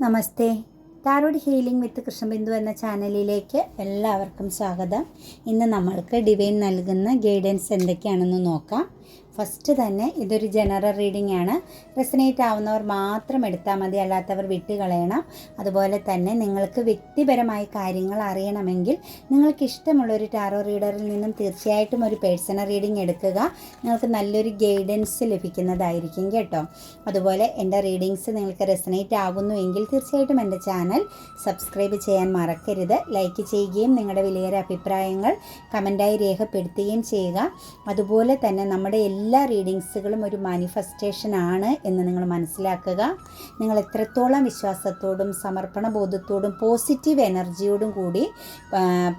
Namaste. Tarot healing with Krishnabindu എന്ന ചാനലിലേക്ക് എല്ലാവർക്കും സ്വാഗതം. ഇന്ന് നമ്മൾക്ക് ഡിവൈൻ നൽകുന്ന ഗൈഡൻസ് എന്തൊക്കെയാണെന്ന് നോക്കാം. ഫസ്റ്റ് തന്നെ ഇതൊരു ജനറൽ റീഡിംഗ് ആണ്. റെസനേറ്റ് ആവുന്നവർ മാത്രം എടുത്താൽ മതി അല്ലാത്തവർ വിട്ടുകളയണം അതുപോലെ തന്നെ നിങ്ങൾക്ക് വ്യക്തിപരമായ കാര്യങ്ങൾ അറിയണമെങ്കിൽ നിങ്ങൾക്ക് ഇഷ്ടമുള്ള ഒരു ടാറോ റീഡറിൽ നിന്നും തീർച്ചയായിട്ടും ഒരു പേഴ്സണൽ റീഡിംഗ് എടുക്കുക. നിങ്ങൾക്ക് നല്ലൊരു ഗൈഡൻസ് ലഭിക്കുന്നതായിരിക്കും കേട്ടോ. അതുപോലെ എന്റെ റീഡിങ്സ് നിങ്ങൾക്ക് റെസനേറ്റ് ആകുന്നുവെങ്കിൽ തീർച്ചയായിട്ടും എന്റെ ചാനൽ സബ്സ്ക്രൈബ് ചെയ്യാൻ മറക്കരുത്. ലൈക്ക് ചെയ്യുകയും നിങ്ങളുടെ വിലയേറെ അഭിപ്രായങ്ങൾ കമന്റായി രേഖപ്പെടുത്തുകയും ചെയ്യുക. അതുപോലെ തന്നെ നമ്മുടെ എല്ലാ റീഡിങ്സുകളും ഒരു മാനിഫെസ്റ്റേഷൻ ആണ് എന്ന് നിങ്ങൾ മനസ്സിലാക്കുക. നിങ്ങൾ എത്രത്തോളം വിശ്വാസത്തോടും സമർപ്പണ ബോധത്തോടും പോസിറ്റീവ് എനർജിയോടും കൂടി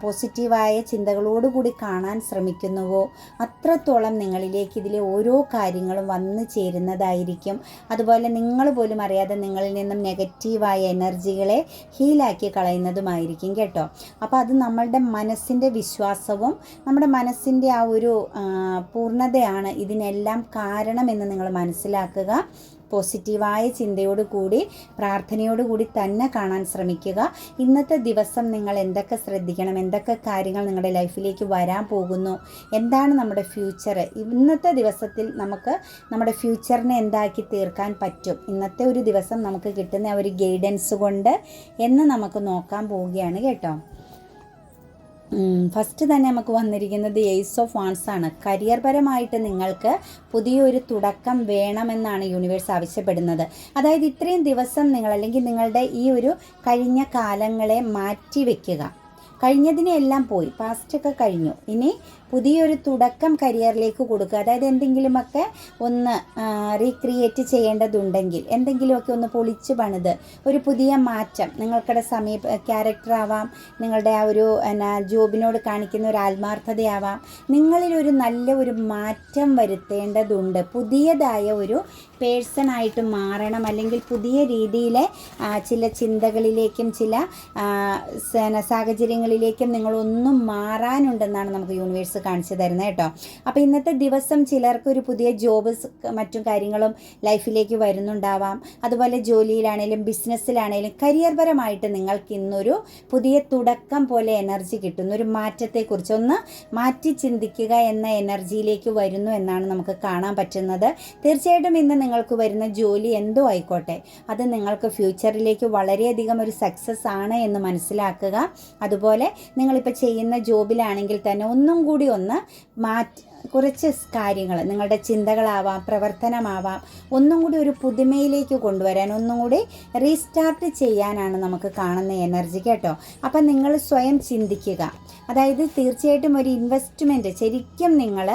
പോസിറ്റീവായ ചിന്തകളോടുകൂടി കാണാൻ ശ്രമിക്കുന്നുവോ അത്രത്തോളം നിങ്ങളിലേക്ക് ഇതിലെ ഓരോ കാര്യങ്ങളും വന്നു ചേരുന്നതായിരിക്കും. അതുപോലെ നിങ്ങൾ പോലും അറിയാതെ നിങ്ങളിൽ നിന്നും നെഗറ്റീവായ എനർജികളെ ഹീലാക്കി കളയുന്നതുമായിരിക്കും കേട്ടോ. അപ്പോൾ അത് നമ്മളുടെ മനസ്സിന്റെ വിശ്വാസവും നമ്മുടെ മനസ്സിന്റെ ആ ഒരു പൂർണതയാണ് പൂർണതയാണ് ഇതിനെല്ലാം കാരണമെന്ന് നിങ്ങൾ മനസ്സിലാക്കുക. പോസിറ്റീവായ ചിന്തയോട് കൂടി പ്രാർത്ഥനയോട് കൂടി തന്നെ കാണാൻ ശ്രമിക്കുക. ഇന്നത്തെ ദിവസം നിങ്ങൾ എന്തൊക്കെ ശ്രദ്ധിക്കണം എന്തൊക്കെ കാര്യങ്ങൾ നിങ്ങളുടെ ലൈഫിലേക്ക് വരാൻ പോകുന്നു എന്താണ് നമ്മുടെ ഫ്യൂച്ചർ ഇന്നത്തെ ദിവസത്തിൽ നമുക്ക് നമ്മുടെ ഫ്യൂച്ചറിനെ എന്താക്കി തീർക്കാൻ പറ്റും? ഇന്നത്തെ ഒരു ദിവസം നമുക്ക് കിട്ടുന്ന ഒരു ഗൈഡൻസ് കൊണ്ട് എന്ന് നമുക്ക് നോക്കാൻ പോവുകയാണ് കേട്ടോ. ഫസ്റ്റ് തന്നെ നമുക്ക് വന്നിരിക്കുന്നത് എയ്സ് ഓഫ് വാൺസ് ആണ്. കരിയർ പരമായിട്ട് നിങ്ങൾക്ക് പുതിയൊരു തുടക്കം വേണമെന്നാണ് യൂണിവേഴ്സ് ആവശ്യപ്പെടുന്നത്. അതായത് ഇത്രയും ദിവസം നിങ്ങൾ അല്ലെങ്കിൽ നിങ്ങളുടെ ഈ ഒരു കഴിഞ്ഞ കാലങ്ങളെ മാറ്റി വെക്കുക കഴിഞ്ഞതിനെല്ലാം പോയി പാസ്റ്റൊക്കെ കഴിഞ്ഞു. ഇനി പുതിയൊരു തുടക്കം കരിയറിലേക്ക് കൊടുക്കുക. അതായത് എന്തെങ്കിലുമൊക്കെ ഒന്ന് റീക്രിയേറ്റ് ചെയ്യേണ്ടതുണ്ടെങ്കിൽ എന്തെങ്കിലുമൊക്കെ ഒന്ന് പൊളിച്ച് പണിത്. ഒരു പുതിയ മാറ്റം. നിങ്ങൾക്കിടെ സമീപ ക്യാരക്ടർ ആവാം. നിങ്ങളുടെ ആ ഒരു എന്നാ ജോബിനോട് കാണിക്കുന്ന ഒരു ആത്മാർത്ഥതയാവാം. നിങ്ങളിലൊരു നല്ല ഒരു മാറ്റം വരുത്തേണ്ടതുണ്ട്. പുതിയതായ ഒരു പേഴ്സണായിട്ട് മാറണം. അല്ലെങ്കിൽ പുതിയ രീതിയിലെ ചില ചിന്തകളിലേക്കും ചില സാഹചര്യങ്ങളിലേക്കും നിങ്ങളൊന്നും മാറാനുണ്ടെന്നാണ് നമുക്ക് യൂണിവേഴ്സ് കാണിച്ചു തരുന്നത് കേട്ടോ. അപ്പോൾ ഇന്നത്തെ ദിവസം ചിലർക്ക് ഒരു പുതിയ ജോബ് മറ്റും കാര്യങ്ങളും ലൈഫിലേക്ക് വരുന്നുണ്ടാവാം. അതുപോലെ ജോലിയിലാണേലും ബിസിനസ്സിലാണേലും കരിയർ പരമായിട്ട് നിങ്ങൾക്ക് ഇന്നൊരു പുതിയ തുടക്കം പോലെ എനർജി കിട്ടുന്ന. ഒരു മാറ്റത്തെക്കുറിച്ച് ഒന്ന് മാറ്റി ചിന്തിക്കുക എന്ന എനർജിയിലേക്ക് വരുന്നു എന്നാണ് നമുക്ക് കാണാൻ പറ്റുന്നത്. തീർച്ചയായിട്ടും ഇന്ന് നിങ്ങൾക്ക് വരുന്ന ജോലി എന്തോ ആയിക്കോട്ടെ. അത് നിങ്ങൾക്ക് ഫ്യൂച്ചറിലേക്ക് വളരെയധികം ഒരു സക്സസ് ആണ് എന്ന് മനസ്സിലാക്കുക. അതുപോലെ നിങ്ങളിപ്പോൾ ചെയ്യുന്ന ജോബിലാണെങ്കിൽ തന്നെ ഒന്നും കൂടി ഒന്ന് മാറ്റി കുറച്ച് കാര്യങ്ങൾ നിങ്ങളുടെ ചിന്തകളാവാം പ്രവർത്തനമാവാം ഒന്നും കൂടി ഒരു പുതുമയിലേക്ക് കൊണ്ടുവരാൻ ഒന്നും കൂടി റീസ്റ്റാർട്ട് ചെയ്യാനാണ് നമുക്ക് കാണുന്ന എനർജി കേട്ടോ. അപ്പം നിങ്ങൾ സ്വയം ചിന്തിക്കുക. അതായത് തീർച്ചയായിട്ടും ഒരു ഇൻവെസ്റ്റ്മെന്റ് ശരിക്കും നിങ്ങൾ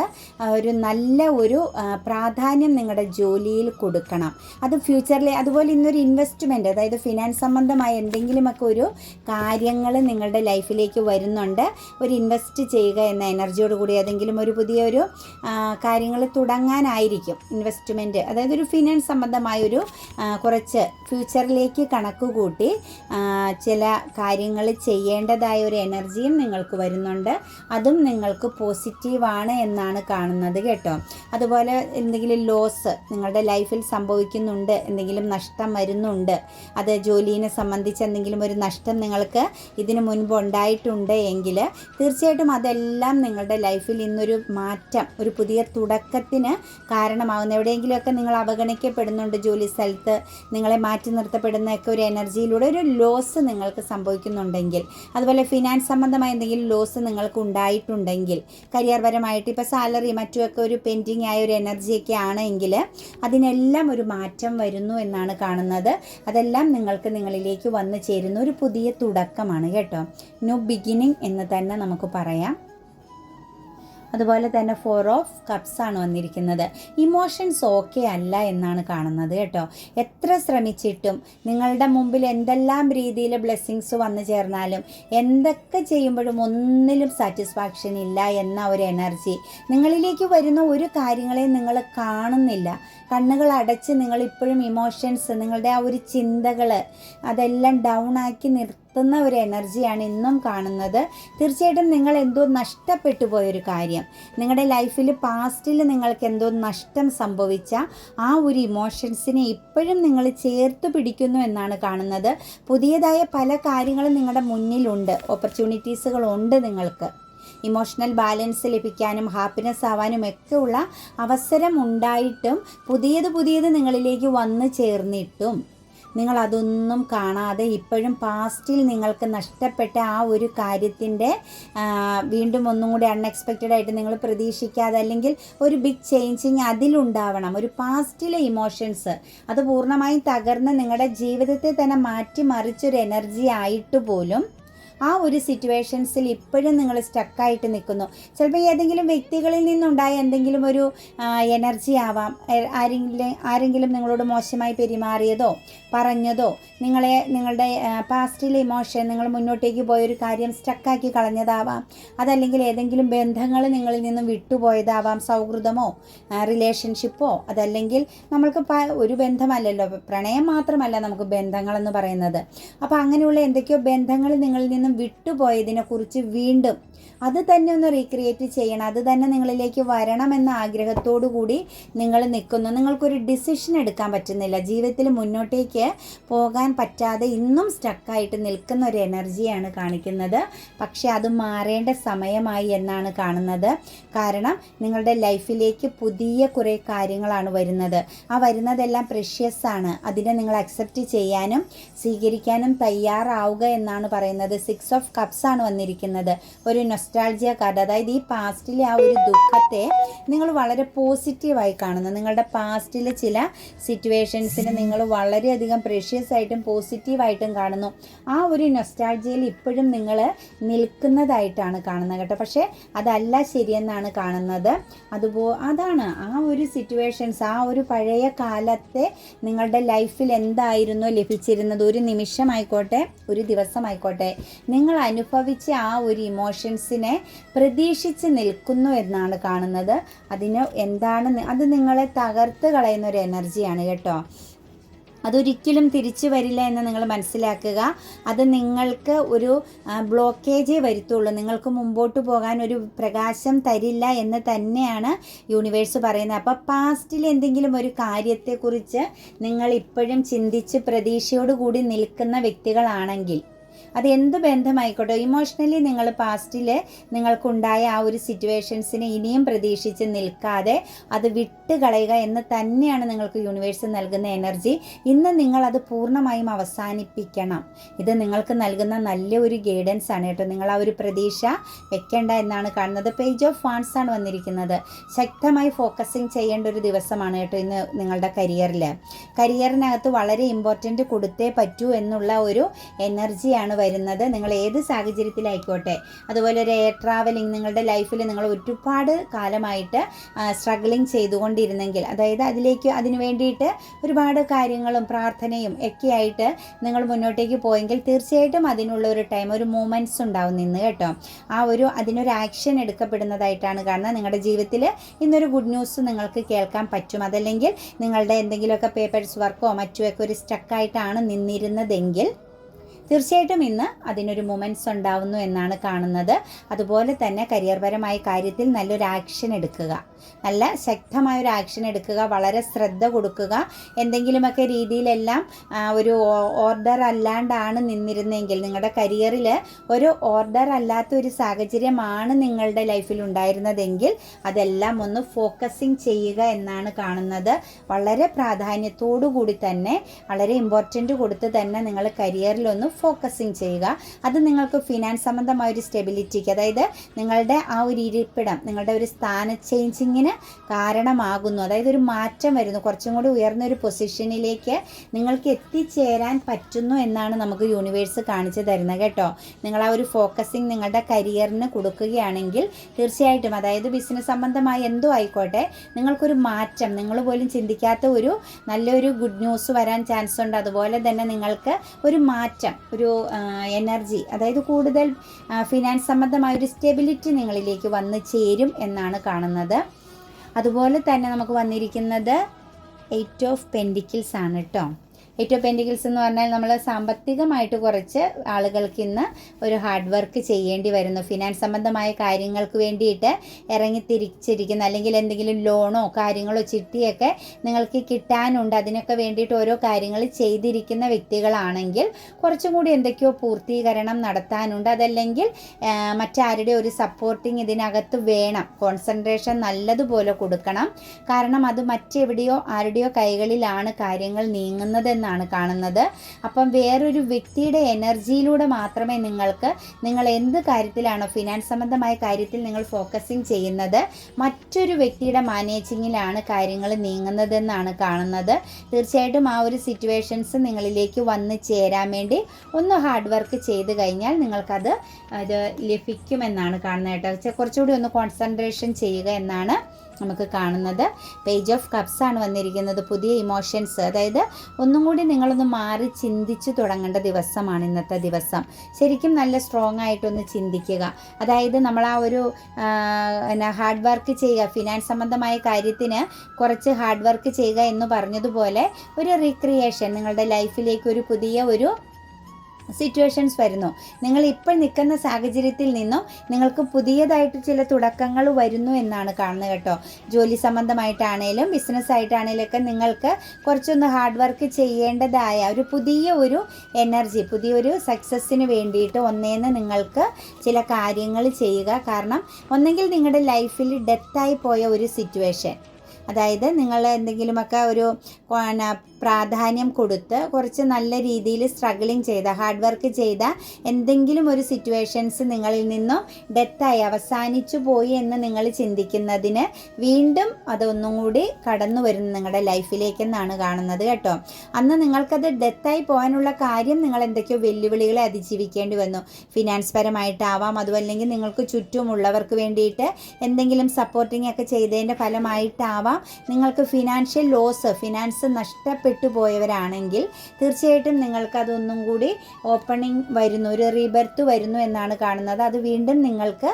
ഒരു നല്ല ഒരു പ്രാധാന്യം നിങ്ങളുടെ ജോലിയിൽ കൊടുക്കണം. അത് ഫ്യൂച്ചറിൽ അതുപോലെ ഇന്നൊരു ഇൻവെസ്റ്റ്മെന്റ് അതായത് ഫിനാൻസ് സംബന്ധമായ എന്തെങ്കിലുമൊക്കെ ഒരു കാര്യങ്ങൾ നിങ്ങളുടെ ലൈഫിലേക്ക് വരുന്നുണ്ട്. ഒരു ഇൻവെസ്റ്റ് ചെയ്യുക എന്ന എനർജിയോട് കൂടി ഏതെങ്കിലും ഒരു പുതിയൊരു കാര്യങ്ങൾ തുടങ്ങാനായിരിക്കും ഇൻവെസ്റ്റ്മെന്റ് അതായത് ഒരു ഫിനാൻസ് സംബന്ധമായൊരു കുറച്ച് ഫ്യൂച്ചറിലേക്ക് കണക്ക് കൂട്ടി ചില കാര്യങ്ങൾ ചെയ്യേണ്ടതായ ഒരു എനർജിയും നിങ്ങൾക്ക് വരുന്നുണ്ട്. അതും നിങ്ങൾക്ക് പോസിറ്റീവാണ് എന്നാണ് കാണുന്നത് കേട്ടോ. അതുപോലെ എന്തെങ്കിലും ലോസ് നിങ്ങളുടെ ലൈഫിൽ സംഭവിക്കുന്നുണ്ട് എന്തെങ്കിലും നഷ്ടം വരുന്നുണ്ട് അത് ജോലിയെ സംബന്ധിച്ച് എന്തെങ്കിലും ഒരു നഷ്ടം നിങ്ങൾക്ക് ഇതിനു മുൻപ് ഉണ്ടായിട്ടുണ്ട് എങ്കിൽ തീർച്ചയായിട്ടും അതെല്ലാം നിങ്ങളുടെ ലൈഫിൽ ഇന്നൊരു മാറ്റം ഒരു പുതിയ തുടക്കത്തിന് കാരണമാകുന്നു എവിടെയെങ്കിലുമൊക്കെ നിങ്ങൾ അവഗണിക്കപ്പെടുന്നുണ്ട് ജോലി സ്ഥലത്ത് നിങ്ങളെ മാറ്റി നിർത്തപ്പെടുന്നൊക്കെ ഒരു എനർജിയിലൂടെ ഒരു ലോസ് നിങ്ങൾക്ക് സംഭവിക്കുന്നുണ്ടെങ്കിൽ. അതുപോലെ ഫിനാൻസ് സംബന്ധമായ എന്തെങ്കിലും ലോസ് നിങ്ങൾക്ക് ഉണ്ടായിട്ടുണ്ടെങ്കിൽ കരിയർപരമായിട്ട് ഇപ്പോൾ സാലറി മറ്റുമൊക്കെ ഒരു പെൻഡിങ് ആയ ഒരു എനർജിയൊക്കെ ആണെങ്കിൽ അതിനെല്ലാം ഒരു മാറ്റം വരുന്നു എന്നാണ് കാണുന്നത്. അതെല്ലാം നിങ്ങൾക്ക് നിങ്ങളിലേക്ക് വന്നു ചേരുന്ന ഒരു പുതിയ തുടക്കമാണ് കേട്ടോ. ന്യൂ ബിഗിനിങ് എന്ന് തന്നെ നമുക്ക് പറയാം. അതുപോലെ തന്നെ ഫോർ ഓഫ് കപ്സ് ആണ് വന്നിരിക്കുന്നത്. ഇമോഷൻസ് ഓക്കെ അല്ല എന്നാണ് കാണുന്നത് കേട്ടോ. എത്ര ശ്രമിച്ചിട്ടും നിങ്ങളുടെ മുമ്പിൽ എന്തെല്ലാം രീതിയിൽ ബ്ലെസ്സിങ്സ് വന്നു ചേർന്നാലും എന്തൊക്കെ ചെയ്യുമ്പോഴും ഒന്നിലും സാറ്റിസ്ഫാക്ഷൻ ഇല്ല എന്ന ഒരു എനർജി നിങ്ങളിലേക്ക് വരുന്ന ഒരു കാര്യങ്ങളെയും നിങ്ങൾ കാണുന്നില്ല. കണ്ണുകൾ അടച്ച് നിങ്ങൾ ഇപ്പോഴും ഇമോഷൻസ് നിങ്ങളുടെ ആ ഒരു ചിന്തകൾ അതെല്ലാം ഡൗൺ ആക്കി നിർത്തി നിർത്തുന്ന ഒരു എനർജിയാണ് ഇന്നും കാണുന്നത്. തീർച്ചയായിട്ടും നിങ്ങൾ എന്തോ നഷ്ടപ്പെട്ടു പോയൊരു കാര്യം. നിങ്ങളുടെ ലൈഫിൽ പാസ്റ്റിൽ നിങ്ങൾക്ക് എന്തോ നഷ്ടം സംഭവിച്ച ആ ഒരു ഇമോഷൻസിനെ ഇപ്പോഴും നിങ്ങൾ ചേർത്ത് പിടിക്കുന്നു എന്നാണ് കാണുന്നത്. പുതിയതായ പല കാര്യങ്ങളും നിങ്ങളുടെ മുന്നിലുണ്ട്. ഓപ്പർച്യൂണിറ്റീസുകളുണ്ട് നിങ്ങൾക്ക്. ഇമോഷണൽ ബാലൻസ് ലഭിക്കാനും ഹാപ്പിനെസ് ആവാനും ഒക്കെ ഉള്ള അവസരം ഉണ്ടായിട്ടും പുതിയത് പുതിയത് നിങ്ങളിലേക്ക് വന്നു ചേർന്നിട്ടും നിങ്ങൾ അതൊന്നും കാണാതെ ഇപ്പോഴും പാസ്റ്റിൽ നിങ്ങൾക്ക് നഷ്ടപ്പെട്ട ആ ഒരു കാര്യത്തിന്റെ വീണ്ടും ഒന്നും കൂടി അൺഎക്സ്പെക്റ്റഡ് ആയിട്ട് നിങ്ങൾ പ്രതീക്ഷിക്കാതെ അല്ലെങ്കിൽ ഒരു ബിഗ് ചേഞ്ചിങ് അതിലുണ്ടാവണം. ഒരു പാസ്റ്റിലെ ഇമോഷൻസ് അത് പൂർണമായും തകർന്ന് നിങ്ങളുടെ ജീവിതത്തെ തന്നെ മാറ്റിമറിച്ചൊരു എനർജി ആയിട്ട് പോലും ആ ഒരു സിറ്റുവേഷൻസിൽ ഇപ്പോഴും നിങ്ങൾ സ്റ്റക്കായിട്ട് നിൽക്കുന്നു. ചിലപ്പോൾ ഏതെങ്കിലും വ്യക്തികളിൽ നിന്നുണ്ടായ എന്തെങ്കിലും ഒരു എനർജി ആവാം. ആരെങ്കിലും ആരെങ്കിലും നിങ്ങളോട് മോശമായി പെരുമാറിയതോ പറഞ്ഞതോ നിങ്ങളെ നിങ്ങളുടെ പാസ്റ്റിലെ ഇമോഷൻ നിങ്ങൾ മുന്നോട്ടേക്ക് പോയൊരു കാര്യം സ്റ്റക്കാക്കി കളഞ്ഞതാവാം. അതല്ലെങ്കിൽ ഏതെങ്കിലും ബന്ധങ്ങൾ നിങ്ങളിൽ നിന്നും വിട്ടുപോയതാവാം. സൗഹൃദമോ റിലേഷൻഷിപ്പോ അതല്ലെങ്കിൽ നമ്മൾക്ക് ഒരു ബന്ധമല്ലല്ലോ. പ്രണയം മാത്രമല്ല നമുക്ക് ബന്ധങ്ങളെന്ന് പറയുന്നത്. അപ്പോൾ അങ്ങനെയുള്ള എന്തൊക്കെയോ ബന്ധങ്ങൾ നിങ്ങളിൽ നിന്നും വിട്ടുപോയതിനെ കുറിച്ച് വീണ്ടും അത് തന്നെ ഒന്ന് റീക്രിയേറ്റ് ചെയ്യണം. അത് തന്നെ നിങ്ങളിലേക്ക് വരണമെന്ന ആഗ്രഹത്തോടു കൂടി നിങ്ങൾ നിൽക്കുന്നു. നിങ്ങൾക്കൊരു ഡിസിഷൻ എടുക്കാൻ പറ്റുന്നില്ല. ജീവിതത്തിൽ മുന്നോട്ടേക്ക് പോകാൻ പറ്റാതെ ഇന്നും സ്റ്റക്കായിട്ട് നിൽക്കുന്ന ഒരു എനർജിയാണ് കാണിക്കുന്നത്. പക്ഷേ അത് മാറേണ്ട സമയമായി എന്നാണ് കാണുന്നത്. കാരണം നിങ്ങളുടെ ലൈഫിലേക്ക് പുതിയ കുറേ കാര്യങ്ങളാണ് വരുന്നത്. ആ വരുന്നതെല്ലാം പ്രഷ്യസ് ആണ്. അതിനെ നിങ്ങൾ അക്സെപ്റ്റ് ചെയ്യാനും സ്വീകരിക്കാനും തയ്യാറാവുക എന്നാണ് പറയുന്നത്. സിക്സ് ഓഫ് കപ്സ് ആണ് വന്നിരിക്കുന്നത്. ഒരു നൊസ്റ്റാൾജിയ കാർഡ് അതായത് ഈ പാസ്റ്റിലെ ആ ഒരു ദുഃഖത്തെ നിങ്ങൾ വളരെ പോസിറ്റീവായി കാണുന്നു. നിങ്ങളുടെ പാസ്റ്റിലെ ചില സിറ്റുവേഷൻസിന് നിങ്ങൾ വളരെയധികം പ്രഷ്യസ് ആയിട്ടും പോസിറ്റീവായിട്ടും കാണുന്നു. ആ ഒരു നൊസ്റ്റാൾജിയയിൽ ഇപ്പോഴും നിങ്ങൾ നിൽക്കുന്നതായിട്ടാണ് കാണുന്നത് കേട്ടോ. പക്ഷേ അതല്ല ശരിയെന്നാണ് കാണുന്നത്. അതുപോ അതാണ് ആ ഒരു സിറ്റുവേഷൻസ് ആ ഒരു പഴയ കാലത്തെ നിങ്ങളുടെ ലൈഫിൽ എന്തായിരുന്നു ലഭിച്ചിരുന്നത്? ഒരു നിമിഷമായിക്കോട്ടെ ഒരു ദിവസമായിക്കോട്ടെ. നിങ്ങൾ അനുഭവിച്ച ആ ഒരു ഇമോഷൻസിനെ പ്രതീക്ഷിച്ച് നിൽക്കുന്നു എന്നാണ് കാണുന്നത്. അതിന് എന്താണ് അത് നിങ്ങളെ തകർത്ത് കളയുന്ന ഒരു എനർജിയാണ് കേട്ടോ. അതൊരിക്കലും തിരിച്ചു വരില്ല എന്ന് നിങ്ങൾ മനസ്സിലാക്കുക. അത് നിങ്ങൾക്ക് ഒരു ബ്ലോക്കേജേ വരുത്തുള്ളൂ. നിങ്ങൾക്ക് മുമ്പോട്ട് പോകാൻ ഒരു പ്രകാശം തരില്ല എന്ന് തന്നെയാണ് യൂണിവേഴ്സ് പറയുന്നത്. അപ്പോൾ പാസ്റ്റിൽ എന്തെങ്കിലും ഒരു കാര്യത്തെക്കുറിച്ച് നിങ്ങൾ ഇപ്പോഴും ചിന്തിച്ച് പ്രതീക്ഷയോടുകൂടി നിൽക്കുന്ന വ്യക്തികളാണെങ്കിൽ അത് എന്ത് ബന്ധമായിക്കോട്ടെ? ഇമോഷണലി നിങ്ങൾ പാസ്റ്റിൽ നിങ്ങൾക്കുണ്ടായ ആ ഒരു സിറ്റുവേഷൻസിനെ ഇനിയും പ്രതീക്ഷിച്ച് നിൽക്കാതെ അത് വിട്ട് കളയുക എന്ന് തന്നെയാണ് നിങ്ങൾക്ക് യൂണിവേഴ്സ് നൽകുന്ന എനർജി ഇന്ന് നിങ്ങൾ അത് പൂർണമായും അവസാനിപ്പിക്കണം. ഇത് നിങ്ങൾക്ക് നൽകുന്ന നല്ല ഒരു ഗൈഡൻസ് ആണ് കേട്ടോ. നിങ്ങൾ ആ ഒരു പ്രതീക്ഷ വെക്കേണ്ട എന്നാണ് കാണുന്നത്. പേജ് ഓഫ് ഫാൻസ് ആണ് വന്നിരിക്കുന്നത്. ശക്തമായി ഫോക്കസിങ് ചെയ്യേണ്ട ഒരു ദിവസമാണ് കേട്ടോ ഇന്ന് നിങ്ങളുടെ കരിയറിൽ കരിയറിനകത്ത് വളരെ ഇമ്പോർട്ടന്റ് കൊടുത്തേ പറ്റൂ എന്നുള്ള ഒരു എനർജിയാണ് വരുന്നത്. നിങ്ങൾ ഏത് സാഹചര്യത്തിലായിക്കോട്ടെ. അതുപോലെ ഒരു എയർ ട്രാവലിംഗ് നിങ്ങളുടെ ലൈഫിൽ നിങ്ങൾ ഒരുപാട് കാലമായിട്ട് സ്ട്രഗ്ലിങ് ചെയ്തുകൊണ്ടിരുന്നെങ്കിൽ അതായത് അതിലേക്ക് അതിന് വേണ്ടിയിട്ട് ഒരുപാട് കാര്യങ്ങളും പ്രാർത്ഥനയും ഒക്കെ ആയിട്ട് നിങ്ങൾ മുന്നോട്ടേക്ക് പോയെങ്കിൽ തീർച്ചയായിട്ടും അതിനുള്ള ഒരു ടൈം ഒരു മൂമെന്റ്സ് ഉണ്ടാവും നിന്ന് കേട്ടോ. ആ ഒരു അതിനൊരു ആക്ഷൻ എടുക്കപ്പെടുന്നതായിട്ടാണ് കാണുന്നത്. നിങ്ങളുടെ ജീവിതത്തിൽ ഇന്നൊരു ഗുഡ് ന്യൂസ് നിങ്ങൾക്ക് കേൾക്കാൻ പറ്റും. അതല്ലെങ്കിൽ നിങ്ങളുടെ എന്തെങ്കിലുമൊക്കെ പേപ്പേഴ്സ് വർക്കോ മറ്റുമൊക്കെ ഒരു സ്റ്റക്കായിട്ടാണ് നിന്നിരുന്നതെങ്കിൽ തീർച്ചയായിട്ടും ഇന്ന് അതിനൊരു മൊമെന്റ്സ് ഉണ്ടാവുന്നു എന്നാണ് കാണുന്നത്. അതുപോലെ തന്നെ കരിയർപരമായ കാര്യത്തിൽ നല്ലൊരു ആക്ഷൻ എടുക്കുക. നല്ല ശക്തമായ ഒരു ആക്ഷൻ എടുക്കുക വളരെ ശ്രദ്ധ കൊടുക്കുക. എന്തെങ്കിലുമൊക്കെ രീതിയിലെല്ലാം ഒരു ഓർഡർ അല്ലാണ്ടാണ് നിന്നിരുന്നെങ്കിൽ നിങ്ങളുടെ കരിയറിൽ ഒരു ഓർഡർ അല്ലാത്ത ഒരു സാഹചര്യമാണ് നിങ്ങളുടെ ലൈഫിൽ ഉണ്ടായിരുന്നതെങ്കിൽ അതെല്ലാം ഒന്ന് ഫോക്കസിങ് ചെയ്യുക എന്നാണ് കാണുന്നത്. വളരെ പ്രാധാന്യത്തോടു കൂടി തന്നെ വളരെ ഇമ്പോർട്ടന്റ് കൊടുത്ത് തന്നെ നിങ്ങൾ കരിയറിലൊന്ന് ഫോക്കസിങ് ചെയ്യുക. അത് നിങ്ങൾക്ക് ഫിനാൻസ് സംബന്ധമായ ഒരു സ്റ്റെബിലിറ്റിക്ക് അതായത് നിങ്ങളുടെ ആ ഒരു ഇരിപ്പിടം നിങ്ങളുടെ ഒരു സ്ഥാന ചേഞ്ചിങ്ങിന് കാരണമാകുന്നു. അതായത് ഒരു മാറ്റം വരുന്നു. കുറച്ചും കൂടി ഉയർന്നൊരു പൊസിഷനിലേക്ക് നിങ്ങൾക്ക് എത്തിച്ചേരാൻ പറ്റുന്നു എന്നാണ് നമുക്ക് യൂണിവേഴ്സ് കാണിച്ചു തരുന്നത് കേട്ടോ. നിങ്ങൾ ആ ഒരു ഫോക്കസിങ് നിങ്ങളുടെ കരിയറിന് കൊടുക്കുകയാണെങ്കിൽ തീർച്ചയായിട്ടും അതായത് ബിസിനസ് സംബന്ധമായി എന്തോ ആയിക്കോട്ടെ നിങ്ങൾക്കൊരു മാറ്റം നിങ്ങൾ പോലും ചിന്തിക്കാത്ത ഒരു നല്ലൊരു ഗുഡ് ന്യൂസ് വരാൻ ചാൻസ് ഉണ്ട്. അതുപോലെ തന്നെ നിങ്ങൾക്ക് ഒരു മാറ്റം ഒരു എനർജി അതായത് കൂടുതൽ ഫിനാൻസ് സംബന്ധമായ ഒരു സ്റ്റെബിലിറ്റി നിങ്ങളിലേക്ക് വന്ന് ചേരും എന്നാണ് കാണുന്നത്. അതുപോലെ തന്നെ നമുക്ക് വന്നിരിക്കുന്നത് എയ്റ്റ് ഓഫ് പെൻഡിക്കിൾസ് ആണ് കേട്ടോ എയ്റ്റ് ഓഫ് എന്ന് പറഞ്ഞാൽ നമ്മൾ സാമ്പത്തികമായിട്ട് കുറച്ച് ആളുകൾക്ക് ഇന്ന് ഒരു ഹാർഡ് വർക്ക് ചെയ്യേണ്ടി വരുന്നു. ഫിനാൻസ് സംബന്ധമായ കാര്യങ്ങൾക്ക് വേണ്ടിയിട്ട് ഇറങ്ങി തിരിച്ചിരിക്കുന്ന. അല്ലെങ്കിൽ എന്തെങ്കിലും ലോണോ കാര്യങ്ങളോ ചിട്ടിയൊക്കെ നിങ്ങൾക്ക് കിട്ടാനുണ്ട്. അതിനൊക്കെ വേണ്ടിയിട്ട് ഓരോ കാര്യങ്ങൾ ചെയ്തിരിക്കുന്ന വ്യക്തികളാണെങ്കിൽ കുറച്ചും കൂടി എന്തൊക്കെയോ പൂർത്തീകരണം നടത്താനുണ്ട്. അതല്ലെങ്കിൽ മറ്റാരുടെ ഒരു സപ്പോർട്ടിങ് ഇതിനകത്ത് വേണം. കോൺസെൻട്രേഷൻ നല്ലതുപോലെ കൊടുക്കണം. കാരണം അത് മറ്റെവിടെയോ ആരുടെയോ കൈകളിലാണ് കാര്യങ്ങൾ നീങ്ങുന്നതെന്നാണ് കാണുന്നത്. അപ്പം വേറൊരു വ്യക്തിയുടെ എനർജിയിലൂടെ മാത്രമേ നിങ്ങൾക്ക് നിങ്ങൾ എന്ത് കാര്യത്തിലാണോ ഫിനാൻസ് സംബന്ധമായ കാര്യത്തിൽ നിങ്ങൾ ഫോക്കസിങ് ചെയ്യുന്നത് മറ്റൊരു വ്യക്തിയുടെ മാനേജിങ്ങിലാണ് കാര്യങ്ങൾ നീങ്ങുന്നതെന്നാണ് കാണുന്നത്. തീർച്ചയായിട്ടും ആ ഒരു സിറ്റുവേഷൻസ് നിങ്ങളിലേക്ക് വന്ന് ചേരാൻ വേണ്ടി ഒന്ന് ഹാർഡ് വർക്ക് ചെയ്ത് കഴിഞ്ഞാൽ നിങ്ങൾക്കത് അത് ലഭിക്കുമെന്നാണ് കാണുന്നത് കേട്ടോ. കുറച്ചുകൂടി ഒന്ന് കോൺസെൻട്രേഷൻ ചെയ്യുക എന്നാണ് നമുക്ക് കാണുന്നത്. പേജ് ഓഫ് കപ്സ് ആണ് വന്നിരിക്കുന്നത്. പുതിയ ഇമോഷൻസ് അതായത് ഒന്നും കൂടി നിങ്ങളൊന്ന് മാറി ചിന്തിച്ചു തുടങ്ങേണ്ട ദിവസമാണ് ഇന്നത്തെ ദിവസം. ശരിക്കും നല്ല സ്ട്രോങ് ആയിട്ടൊന്ന് ചിന്തിക്കുക. അതായത് നമ്മൾ ആ ഒരു എന്നാ ഹാർഡ് വർക്ക് ചെയ്യുക. ഫിനാൻസ് സംബന്ധമായ കാര്യത്തിന് കുറച്ച് ഹാർഡ് വർക്ക് ചെയ്യുക എന്ന് പറഞ്ഞതുപോലെ ഒരു റീക്രിയേഷൻ നിങ്ങളുടെ ലൈഫിലേക്ക് ഒരു പുതിയ ഒരു സിറ്റുവേഷൻസ് വരുന്നു. നിങ്ങൾ ഇപ്പോൾ നിൽക്കുന്ന സാഹചര്യത്തിൽ നിന്നും നിങ്ങൾക്ക് പുതിയതായിട്ട് ചില തുടക്കങ്ങൾ വരുന്നു എന്നാണ് കാണുന്നത് കേട്ടോ. ജോലി സംബന്ധമായിട്ടാണേലും ബിസിനസ് ആയിട്ടാണേലും ഒക്കെ നിങ്ങൾക്ക് കുറച്ചൊന്ന് ഹാർഡ് വർക്ക് ചെയ്യേണ്ടതായ ഒരു പുതിയ ഒരു എനർജി പുതിയൊരു സക്സസ്സിന് വേണ്ടിയിട്ട് ഒന്നേന്ന് നിങ്ങൾക്ക് ചില കാര്യങ്ങൾ ചെയ്യുക. കാരണം ഒന്നെങ്കിൽ നിങ്ങളുടെ ലൈഫിൽ ഡെത്തായി പോയ ഒരു സിറ്റുവേഷൻ അതായത് നിങ്ങൾ എന്തെങ്കിലുമൊക്കെ ഒരു പ്രാധാന്യം കൊടുത്ത് കുറച്ച് നല്ല രീതിയിൽ സ്ട്രഗിളിങ് ചെയ്ത ഹാർഡ് വർക്ക് ചെയ്ത എന്തെങ്കിലും ഒരു സിറ്റുവേഷൻസ് നിങ്ങളിൽ നിന്നും ഡെത്തായി അവസാനിച്ചു പോയി എന്ന് നിങ്ങൾ ചിന്തിക്കുന്നതിന് വീണ്ടും അതൊന്നും കൂടി കടന്നു വരുന്നു നിങ്ങളുടെ ലൈഫിലേക്കെന്നാണ് കാണുന്നത് കേട്ടോ. അന്ന് നിങ്ങൾക്കത് ഡെത്തായി പോകാനുള്ള കാര്യം നിങ്ങൾ എന്തൊക്കെയോ വെല്ലുവിളികളെ അതിജീവിക്കേണ്ടി വന്നു. ഫിനാൻസ് പരമായിട്ടാവാം അതുമല്ലെങ്കിൽ നിങ്ങൾക്ക് ചുറ്റുമുള്ളവർക്ക് വേണ്ടിയിട്ട് എന്തെങ്കിലും സപ്പോർട്ടിംഗ് ഒക്കെ ചെയ്തതിന്റെ ഫലമായിട്ടാവാം നിങ്ങൾക്ക് ഫിനാൻഷ്യൽ ലോസ് ഫിനാൻസ് നഷ്ടപ്പെട്ടു പോയവരാണെങ്കിൽ തീർച്ചയായിട്ടും നിങ്ങൾക്കതൊന്നും കൂടി ഓപ്പണിംഗ് വരുന്നു ഒരു റീബർത്ത് വരുന്നു എന്നാണ് കാണുന്നത്. അത് വീണ്ടും നിങ്ങൾക്ക്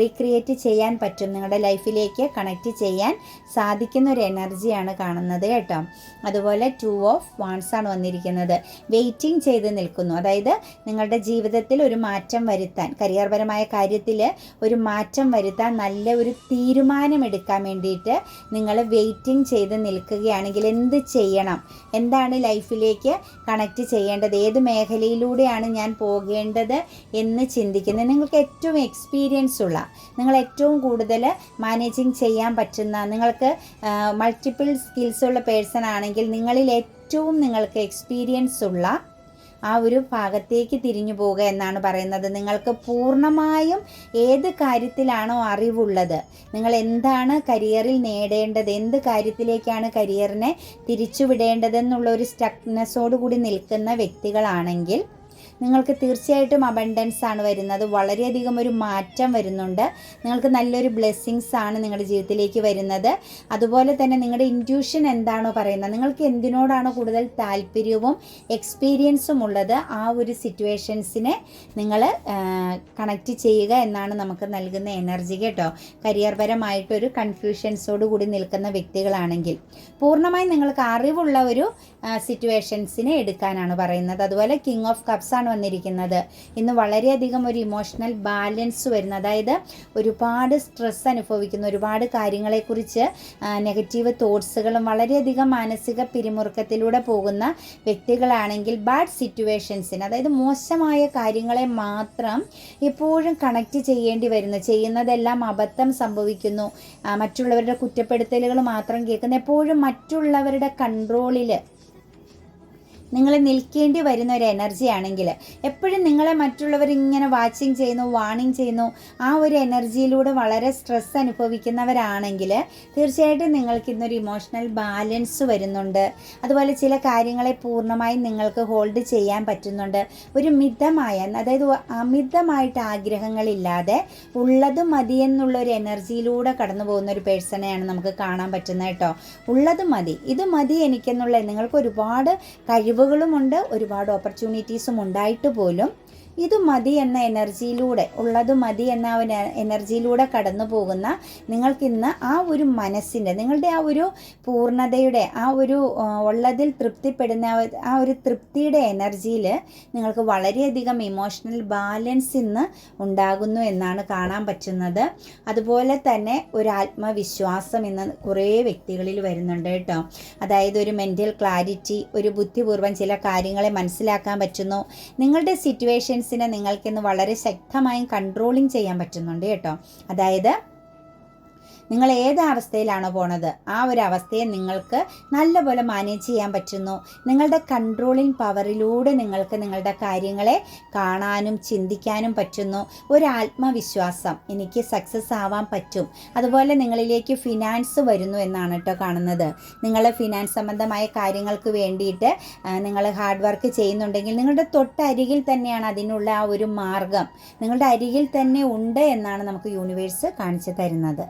റീക്രിയേറ്റ് ചെയ്യാൻ പറ്റും. നിങ്ങളുടെ ലൈഫിലേക്ക് കണക്റ്റ് ചെയ്യാൻ സാധിക്കുന്ന ഒരു എനർജിയാണ് കാണുന്നത് കേട്ടോ. അതുപോലെ ടു ഓഫ് വാൺസ് ആണ് വന്നിരിക്കുന്നത്. വെയിറ്റിംഗ് ചെയ്ത് നിൽക്കുന്നു. അതായത് നിങ്ങളുടെ ജീവിതത്തിൽ ഒരു മാറ്റം വരുത്താൻ കരിയർപരമായ കാര്യത്തിൽ ഒരു മാറ്റം വരുത്താൻ നല്ല ഒരു തീരുമാനമെടുക്കാൻ വേണ്ടിയിട്ട് നിങ്ങൾ വെയിറ്റിംഗ് ചെയ്ത് നിൽക്കുകയാണെങ്കിൽ എന്ത് ചെയ്യണം? എന്താണ് ലൈഫിലേക്ക് കണക്റ്റ് ചെയ്യേണ്ടത്? ഏത് മേഖലയിലൂടെയാണ് ഞാൻ പോകേണ്ടത് എന്ന് ചിന്തിക്കുന്നത്. നിങ്ങൾക്ക് ഏറ്റവും എക്സ്പീരിയൻസ് ഉള്ള നിങ്ങൾ ഏറ്റവും കൂടുതൽ മാനേജിങ് ചെയ്യാൻ പറ്റുന്ന നിങ്ങൾക്ക് മൾട്ടിപ്പിൾ സ്കിൽസ് ഉള്ള പേഴ്സൺ ആണെങ്കിൽ നിങ്ങളിൽ ഏറ്റവും നിങ്ങൾക്ക് എക്സ്പീരിയൻസ് ഉള്ള ആ ഒരു ഭാഗത്തേക്ക് തിരിഞ്ഞു പോവുക എന്നാണ് പറയുന്നത്. നിങ്ങൾക്ക് പൂർണമായും ഏത് കാര്യത്തിലാണോ അറിവുള്ളത് നിങ്ങൾ എന്താണ് കരിയറിൽ നേടേണ്ടത് എന്ത് കാര്യത്തിലേക്കാണ് കരിയറിനെ തിരിച്ചുവിടേണ്ടതെന്നുള്ള ഒരു സ്റ്റക്നെസ്സോടുകൂടി നിൽക്കുന്ന വ്യക്തികളാണെങ്കിൽ നിങ്ങൾക്ക് തീർച്ചയായിട്ടും അബണ്ടൻസ് ആണ് വരുന്നത്. വളരെയധികം ഒരു മാറ്റം വരുന്നുണ്ട്. നിങ്ങൾക്ക് നല്ലൊരു ബ്ലെസ്സിങ്സ് ആണ് നിങ്ങളുടെ ജീവിതത്തിലേക്ക് വരുന്നത്. അതുപോലെ തന്നെ നിങ്ങളുടെ ഇന്റ്യൂഷൻ എന്താണോ പറയുന്നത്. നിങ്ങൾക്ക് എന്തിനോടാണോ കൂടുതൽ താല്പര്യവും എക്സ്പീരിയൻസും ഉള്ളത് ആ ഒരു സിറ്റുവേഷൻസിനെ നിങ്ങൾ കണക്റ്റ് ചെയ്യുക എന്നാണ് നമുക്ക് നൽകുന്ന എനർജി കേട്ടോ. കരിയർ പരമായിട്ടൊരു കൺഫ്യൂഷൻസോട് കൂടി നിൽക്കുന്ന വ്യക്തികളാണെങ്കിൽ. പൂർണമായും നിങ്ങൾക്ക് അറിവുള്ള ഒരു സിറ്റുവേഷൻസിനെ എടുക്കാനാണ് പറയുന്നത്. അതുപോലെ കിങ് ഓഫ് കപ്സ് ആണ് വന്നിരിക്കുന്നത്. ഇന്ന് വളരെയധികം ഒരു ഇമോഷണൽ ബാലൻസ് വരുന്ന. അതായത് ഒരുപാട് സ്ട്രെസ് അനുഭവിക്കുന്ന. ഒരുപാട് കാര്യങ്ങളെക്കുറിച്ച് നെഗറ്റീവ് തോട്ട്സുകളും വളരെയധികം മാനസിക പിരിമുറുക്കത്തിലൂടെ പോകുന്ന വ്യക്തികളാണെങ്കിൽ ബാഡ് സിറ്റുവേഷൻസിന് അതായത് മോശമായ കാര്യങ്ങളെ മാത്രം എപ്പോഴും കണക്റ്റ് ചെയ്യേണ്ടി വരുന്നു. ചെയ്യുന്നതെല്ലാം അബദ്ധം സംഭവിക്കുന്നു. മറ്റുള്ളവരുടെ കുറ്റപ്പെടുത്തലുകൾ മാത്രം കേൾക്കുന്ന. എപ്പോഴും മറ്റുള്ളവരുടെ കൺട്രോളിൽ നിങ്ങൾ നിൽക്കേണ്ടി വരുന്ന ഒരു എനർജി ആണെങ്കിൽ എപ്പോഴും നിങ്ങളെ മറ്റുള്ളവർ ഇങ്ങനെ വാച്ചിങ് ചെയ്യുന്നു വാണിങ് ചെയ്യുന്നു. ആ ഒരു എനർജിയിലൂടെ വളരെ സ്ട്രെസ് അനുഭവിക്കുന്നവരാണെങ്കിൽ തീർച്ചയായിട്ടും നിങ്ങൾക്ക് ഇന്നൊരു ഇമോഷണൽ ബാലൻസ് വരുന്നുണ്ട്. അതുപോലെ ചില കാര്യങ്ങളെ പൂർണമായും നിങ്ങൾക്ക് ഹോൾഡ് ചെയ്യാൻ പറ്റുന്നുണ്ട്. ഒരു മിതമായ അതായത് അമിതമായിട്ട് ആഗ്രഹങ്ങളില്ലാതെ ഉള്ളത് മതി എന്നുള്ള ഒരു എനർജിയിലൂടെ കടന്നു പോകുന്ന ഒരു പേഴ്സണെയാണ് നമുക്ക് കാണാൻ പറ്റുന്നത് കേട്ടോ. ഉള്ളത് മതി ഇത് മതി എനിക്കെന്നുള്ള നിങ്ങൾക്ക് ഒരുപാട് കഴിവുകളുമുണ്ട് ഒരുപാട് ഓപ്പർച്യൂണിറ്റീസും ഉണ്ടായിട്ട് പോലും ഇത് മതി എന്ന എനർജിയിലൂടെ ഉള്ളത് മതി എന്ന എനർജിയിലൂടെ കടന്നു പോകുന്ന നിങ്ങൾക്കിന്ന് ആ ഒരു മനസ്സിന്റെ നിങ്ങളുടെ ആ ഒരു പൂർണതയുടെ ആ ഒരു ഉള്ളതിൽ തൃപ്തിപ്പെടുന്ന ആ ഒരു- തൃപ്തിയുടെ എനർജിയിൽ നിങ്ങൾക്ക് വളരെയധികം ഇമോഷണൽ ബാലൻസ് ഇന്ന് ഉണ്ടാകുന്നു എന്നാണ് കാണാൻ പറ്റുന്നത്. അതുപോലെ തന്നെ ഒരു ആത്മവിശ്വാസം ഇന്ന് കുറേ വ്യക്തികളിൽ വരുന്നുണ്ട് കേട്ടോ. അതായത് ഒരു മെന്റൽ ക്ലാരിറ്റി ഒരു ബുദ്ധിപൂർവം ചില കാര്യങ്ങളെ മനസ്സിലാക്കാൻ പറ്റുന്നു. നിങ്ങളുടെ സിറ്റുവേഷൻസിനെ നിങ്ങൾക്കിന്ന് വളരെ ശക്തമായും കൺട്രോളിങ് ചെയ്യാൻ പറ്റുന്നുണ്ട് കേട്ടോ. അതായത് നിങ്ങൾ ഏത് അവസ്ഥയിലാണോ പോണത് ആ ഒരു അവസ്ഥയെ നിങ്ങൾക്ക് നല്ലപോലെ മാനേജ് ചെയ്യാൻ പറ്റുന്നു. നിങ്ങളുടെ കൺട്രോളിങ് പവറിലൂടെ നിങ്ങൾക്ക് നിങ്ങളുടെ കാര്യങ്ങളെ കാണാനും ചിന്തിക്കാനും പറ്റുന്നു. ഒരു ആത്മവിശ്വാസം എനിക്ക് സക്സസ് ആവാൻ പറ്റും. അതുപോലെ നിങ്ങളിലേക്ക് ഫിനാൻസ് വരുന്നു എന്നാണ് കേട്ടോ കാണുന്നത്. നിങ്ങൾ ഫിനാൻസ് സംബന്ധമായ കാര്യങ്ങൾക്ക് വേണ്ടിയിട്ട് നിങ്ങൾ ഹാർഡ് വർക്ക് ചെയ്യുന്നുണ്ടെങ്കിൽ നിങ്ങളുടെ തൊട്ടരികിൽ തന്നെയാണ് അതിനുള്ള ആ ഒരു മാർഗം. നിങ്ങളുടെ അരികിൽ തന്നെ ഉണ്ട് എന്നാണ് നമുക്ക് യൂണിവേഴ്സ് കാണിച്ചു തരുന്നത്.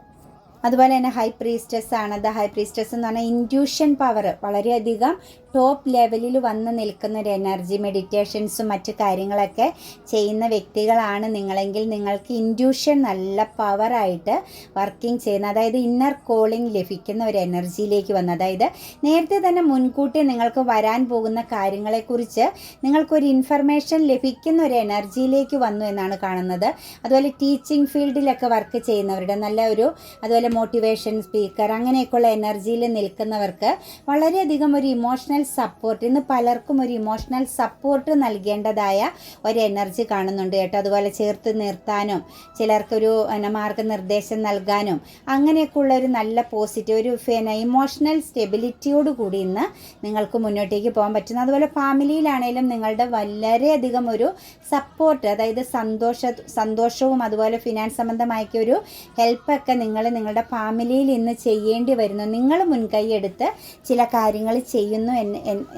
അതുപോലെ തന്നെ ഹൈ പ്രീസ്റ്റസ് ആണ്. ദ ഹൈ പ്രീസ്റ്റസ് എന്ന് പറഞ്ഞാൽ ഇൻഡ്യൂഷൻ പവർ വളരെയധികം ടോപ്പ് ലെവലിൽ വന്ന് നിൽക്കുന്ന ഒരു എനർജി മെഡിറ്റേഷൻസും മറ്റു കാര്യങ്ങളൊക്കെ ചെയ്യുന്ന വ്യക്തികളാണ് നിങ്ങളെങ്കിൽ നിങ്ങൾക്ക് ഇൻഡ്യൂഷൻ നല്ല പവറായിട്ട് വർക്കിംഗ് ചെയ്യുന്ന അതായത് ഇന്നർ കോളിംഗ് ലഭിക്കുന്ന ഒരു എനർജിയിലേക്ക് വന്ന് അതായത് നേരത്തെ തന്നെ മുൻകൂട്ടി നിങ്ങൾക്ക് വരാൻ പോകുന്ന കാര്യങ്ങളെക്കുറിച്ച് നിങ്ങൾക്കൊരു ഇൻഫർമേഷൻ ലഭിക്കുന്ന ഒരു എനർജിയിലേക്ക് വന്നു എന്നാണ് കാണുന്നത്. അതുപോലെ ടീച്ചിങ് ഫീൽഡിലൊക്കെ വർക്ക് ചെയ്യുന്നവരുടെ നല്ല ഒരു അതുപോലെ മോട്ടിവേഷൻ സ്പീക്കർ അങ്ങനെയൊക്കെയുള്ള എനർജിയിൽ നിൽക്കുന്നവർക്ക് വളരെയധികം ഒരു ഇമോഷണൽ സപ്പോർട്ട് ഇന്ന് പലർക്കും ഒരു ഇമോഷണൽ സപ്പോർട്ട് നൽകേണ്ടതായ ഒരു എനർജി കാണുന്നുണ്ട് കേട്ടോ. അതുപോലെ ചേർത്ത് നിർത്താനും ചിലർക്കൊരു മാർഗനിർദ്ദേശം നൽകാനും അങ്ങനെയൊക്കെയുള്ള ഒരു നല്ല പോസിറ്റീവ് ഒരു ഇമോഷണൽ സ്റ്റെബിലിറ്റിയോട് കൂടി ഇന്ന് നിങ്ങൾക്ക് മുന്നോട്ടേക്ക് പോകാൻ പറ്റുന്നു. അതുപോലെ ഫാമിലിയിലാണേലും നിങ്ങളുടെ വളരെയധികം ഒരു സപ്പോർട്ട് അതായത് സന്തോഷ സന്തോഷവും അതുപോലെ ഫിനാൻസ് സംബന്ധമായൊക്കെ ഒരു ഹെൽപ്പൊക്കെ നിങ്ങൾ നിങ്ങളുടെ ഫാമിലിയിൽ ഇന്ന് ചെയ്യേണ്ടി വരുന്നു. നിങ്ങൾ മുൻകൈ എടുത്ത് ചില കാര്യങ്ങൾ ചെയ്യുന്നു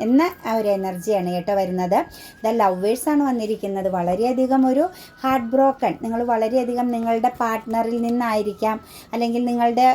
എന്ന് ഒരു എനർജിയാണ് കേട്ടോ വരുന്നത്. ദ ലവേഴ്സാണ് വന്നിരിക്കുന്നത്. വളരെയധികം ഒരു ഹാർട്ട് ബ്രോക്കൺ. നിങ്ങൾ വളരെയധികം നിങ്ങളുടെ പാർട്ട്ണറിൽ നിന്നായിരിക്കാം. അല്ലെങ്കിൽ നിങ്ങളുടെ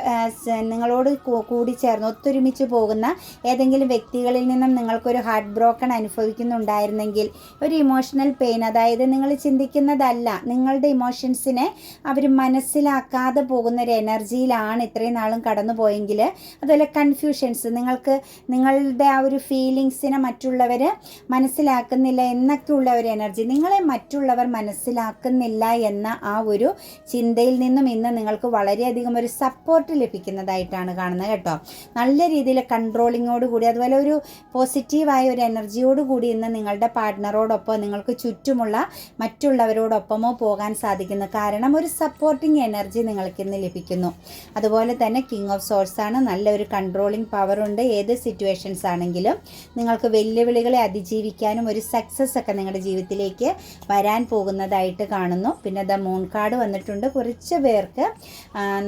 നിങ്ങളോട് കൂടി ചേർന്ന് ഒത്തൊരുമിച്ച് പോകുന്ന ഏതെങ്കിലും വ്യക്തികളിൽ നിന്നും നിങ്ങൾക്കൊരു ഹാർട്ട് ബ്രോക്കൺ അനുഭവിക്കുന്നുണ്ടായിരുന്നെങ്കിൽ ഒരു ഇമോഷണൽ പെയിൻ അതായത് നിങ്ങൾ ചിന്തിക്കുന്നതല്ല നിങ്ങളുടെ ഇമോഷൻസിനെ അവർ മനസ്സിലാക്കാതെ പോകുന്ന ഒരു എനർജിയിലാണ് ഇത്രയും നാളും കടന്നു പോയെങ്കിൽ അതുപോലെ കൺഫ്യൂഷൻസ് നിങ്ങൾക്ക് നിങ്ങളുടെ ആ ഒരു ഫീലിങ്സിനെ മറ്റുള്ളവർ മനസ്സിലാക്കുന്നില്ല എന്നൊക്കെ ഉള്ള ഒരു എനർജി നിങ്ങളെ മറ്റുള്ളവർ മനസ്സിലാക്കുന്നില്ല എന്ന ആ ഒരു ചിന്തയിൽ നിന്നും ഇന്ന് നിങ്ങൾക്ക് വളരെയധികം ഒരു സപ്പോർട്ട് ലഭിക്കുന്നതായിട്ടാണ് കാണുന്നത് കേട്ടോ. നല്ല രീതിയിൽ കൺട്രോളിങ്ങോട് കൂടി അതുപോലെ ഒരു പോസിറ്റീവായ ഒരു എനർജിയോട് കൂടി ഇന്ന് നിങ്ങളുടെ പാർട്ട്ണറോടൊപ്പം നിങ്ങൾക്ക് ചുറ്റുമുള്ള മറ്റുള്ളവരോടൊപ്പമോ പോകാൻ സാധിക്കുന്നു. കാരണം ഒരു സപ്പോർട്ടിങ് എനർജി നിങ്ങൾക്ക് ഇന്ന് ലഭിക്കുന്നു. അതുപോലെ തന്നെ കിങ് ഓഫ് സോഴ്സ് ആണ്. നല്ലൊരു കൺട്രോളിങ് പവർ ഉണ്ട്. ഏത് സിറ്റുവേഷൻസ് ആണെങ്കിലും നിങ്ങൾക്ക് വെല്ലുവിളികളെ അതിജീവിക്കാനും ഒരു സക്സസ് ഒക്കെ നിങ്ങളുടെ ജീവിതത്തിലേക്ക് വരാൻ പോകുന്നതായിട്ട് കാണുന്നു. പിന്നെ ദ മൂൺ കാർഡ് വന്നിട്ടുണ്ട്. കുറച്ച് പേർക്ക്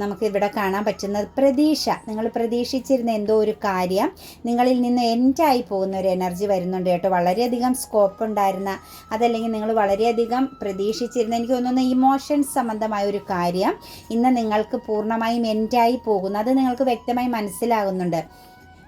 നമുക്ക് ഇവിടെ കാണാൻ പറ്റുന്നത് പ്രതീക്ഷ. നിങ്ങൾ പ്രതീക്ഷിച്ചിരുന്ന എന്തോ ഒരു കാര്യം നിങ്ങളിൽ നിന്ന് എൻഡായി പോകുന്ന ഒരു എനർജി വരുന്നുണ്ട് കേട്ടോ. വളരെയധികം സ്കോപ്പ് ഉണ്ടായിരുന്ന അതല്ലെങ്കിൽ നിങ്ങൾ വളരെയധികം പ്രതീക്ഷിച്ചിരുന്ന എനിക്ക് തോന്നുന്ന ഇമോഷൻസ് സംബന്ധമായ ഒരു കാര്യം ഇന്ന് നിങ്ങൾക്ക് പൂർണമായും എൻഡായി പോകുന്നു. അത് നിങ്ങൾക്ക് വ്യക്തമായി മനസ്സിലാകുന്നുണ്ട്.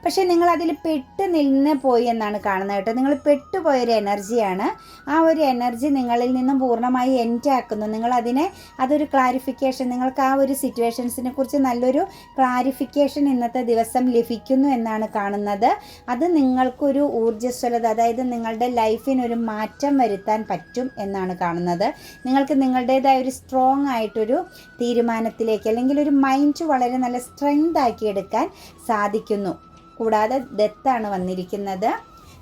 പക്ഷേ നിങ്ങൾ അതിൽ പെട്ട് നിന്ന് പോയി എന്നാണ് കാണുന്നത് കേട്ടോ. നിങ്ങൾ പെട്ടുപോയൊരു എനർജിയാണ്. ആ ഒരു എനർജി നിങ്ങളിൽ നിന്നും പൂർണമായി എന്റാക്കുന്നു. ആക്കുന്നു നിങ്ങൾ അതിനെ അതൊരു ക്ലാരിഫിക്കേഷൻ നിങ്ങൾക്ക് ആ ഒരു സിറ്റുവേഷൻസിനെ കുറിച്ച് നല്ലൊരു ക്ലാരിഫിക്കേഷൻ ഇന്നത്തെ ദിവസം ലഭിക്കുന്നു എന്നാണ് കാണുന്നത്. അത് നിങ്ങൾക്കൊരു ഊർജസ്വലത അതായത് നിങ്ങളുടെ ലൈഫിനൊരു മാറ്റം വരുത്താൻ പറ്റും എന്നാണ് കാണുന്നത്. നിങ്ങൾക്ക് നിങ്ങളുടേതായ ഒരു സ്ട്രോങ് ആയിട്ടൊരു തീരുമാനത്തിലേക്ക് അല്ലെങ്കിൽ ഒരു മൈൻഡ് വളരെ നല്ല സ്ട്രെങ്ത് ആക്കിയെടുക്കാൻ സാധിക്കുന്നു. കൂടാതെ ഡെത്താണ് വന്നിരിക്കുന്നത്.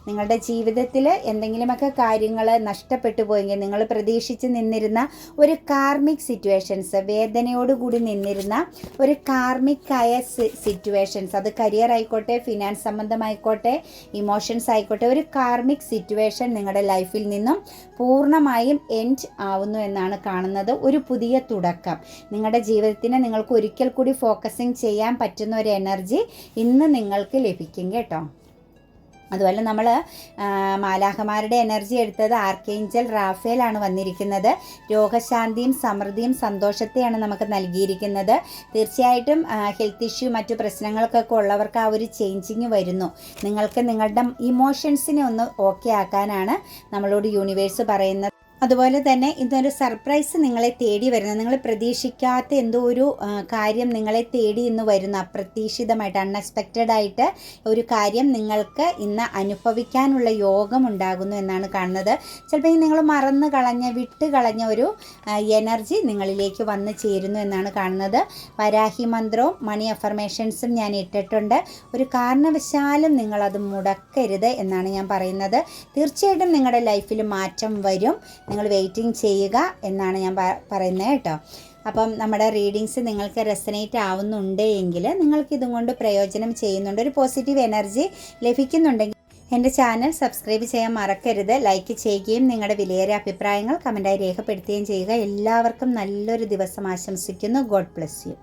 നിങ്ങളുടെ ജീവിതത്തിൽ എന്തെങ്കിലുമൊക്കെ കാര്യങ്ങൾ നഷ്ടപ്പെട്ടു പോയെങ്കിൽ നിങ്ങൾ പ്രതീക്ഷിച്ച് നിന്നിരുന്ന ഒരു കാർമിക് സിറ്റുവേഷൻസ് വേദനയോടുകൂടി നിന്നിരുന്ന ഒരു കാർമിക്കായ സിറ്റുവേഷൻസ് അത് കരിയർ ആയിക്കോട്ടെ ഫിനാൻസ് സംബന്ധമായിക്കോട്ടെ ഇമോഷൻസ് ആയിക്കോട്ടെ ഒരു കാർമിക് സിറ്റുവേഷൻ നിങ്ങളുടെ ലൈഫിൽ നിന്നും പൂർണമായും എൻഡ് ആവുന്നു എന്നാണ് കാണുന്നത്. ഒരു പുതിയ തുടക്കം. നിങ്ങളുടെ ജീവിതത്തിന് നിങ്ങൾക്ക് ഒരിക്കൽ കൂടി ഫോക്കസിങ് ചെയ്യാൻ പറ്റുന്ന ഒരു എനർജി ഇന്ന് നിങ്ങൾക്ക് ലഭിക്കും കേട്ടോ. അതുപോലെ നമ്മൾ മാലാഹമാരുടെ എനർജി എടുത്തത് ആർക്കേഞ്ചൽ ആണ് വന്നിരിക്കുന്നത്. രോഗശാന്തിയും സമൃദ്ധിയും സന്തോഷത്തെയാണ് നമുക്ക് നൽകിയിരിക്കുന്നത്. തീർച്ചയായിട്ടും ഹെൽത്ത് ഇഷ്യൂ മറ്റു പ്രശ്നങ്ങൾക്കൊക്കെ ഉള്ളവർക്ക് ആ ഒരു ചേഞ്ചിങ് വരുന്നു. നിങ്ങൾക്ക് നിങ്ങളുടെ ഇമോഷൻസിനെ ഒന്ന് ഓക്കെ ആക്കാനാണ് നമ്മളോട് യൂണിവേഴ്സ് പറയുന്നത്. അതുപോലെ തന്നെ ഇന്നൊരു സർപ്രൈസ് നിങ്ങളെ തേടി വരുന്ന നിങ്ങൾ പ്രതീക്ഷിക്കാത്ത എന്തോ ഒരു കാര്യം നിങ്ങളെ തേടി ഇന്ന് വരുന്ന. അപ്രതീക്ഷിതമായിട്ട് അൺഎക്സ്പെക്റ്റഡ് ആയിട്ട് ഒരു കാര്യം നിങ്ങൾക്ക് ഇന്ന് അനുഭവിക്കാനുള്ള യോഗം ഉണ്ടാകുന്നു എന്നാണ് കാണുന്നത്. ചിലപ്പോൾ നിങ്ങൾ മറന്നു കളഞ്ഞ വിട്ട് കളഞ്ഞ ഒരു എനർജി നിങ്ങളിലേക്ക് വന്നു ചേരുന്നു എന്നാണ് കാണുന്നത്. വരാഹി മന്ത്രവും മണി അഫർമേഷൻസും ഞാൻ ഇട്ടിട്ടുണ്ട്. ഒരു കാരണവശാലും നിങ്ങളത് മുടക്കരുത് എന്നാണ് ഞാൻ പറയുന്നത്. തീർച്ചയായിട്ടും നിങ്ങളുടെ ലൈഫിൽ മാറ്റം വരും. നിങ്ങൾ വെയിറ്റിംഗ് ചെയ്യുക എന്നാണ് ഞാൻ പറയുന്നത് കേട്ടോ. അപ്പം നമ്മുടെ റീഡിങ്സ് നിങ്ങൾക്ക് റെസനേറ്റ് ആവുന്നുണ്ട് എങ്കിൽ നിങ്ങൾക്ക് ഇതും കൊണ്ട് പ്രയോജനം ചെയ്യുന്നുണ്ട്. ഒരു പോസിറ്റീവ് എനർജി ലഭിക്കുന്നുണ്ടെങ്കിൽ എന്റെ ചാനൽ സബ്സ്ക്രൈബ് ചെയ്യാൻ മറക്കരുത്. ലൈക്ക് ചെയ്യുകയും നിങ്ങളുടെ വിലയേറിയ അഭിപ്രായങ്ങൾ കമന്റായി രേഖപ്പെടുത്തുകയും ചെയ്യുക. എല്ലാവർക്കും നല്ലൊരു ദിവസം ആശംസിക്കുന്നു. God bless you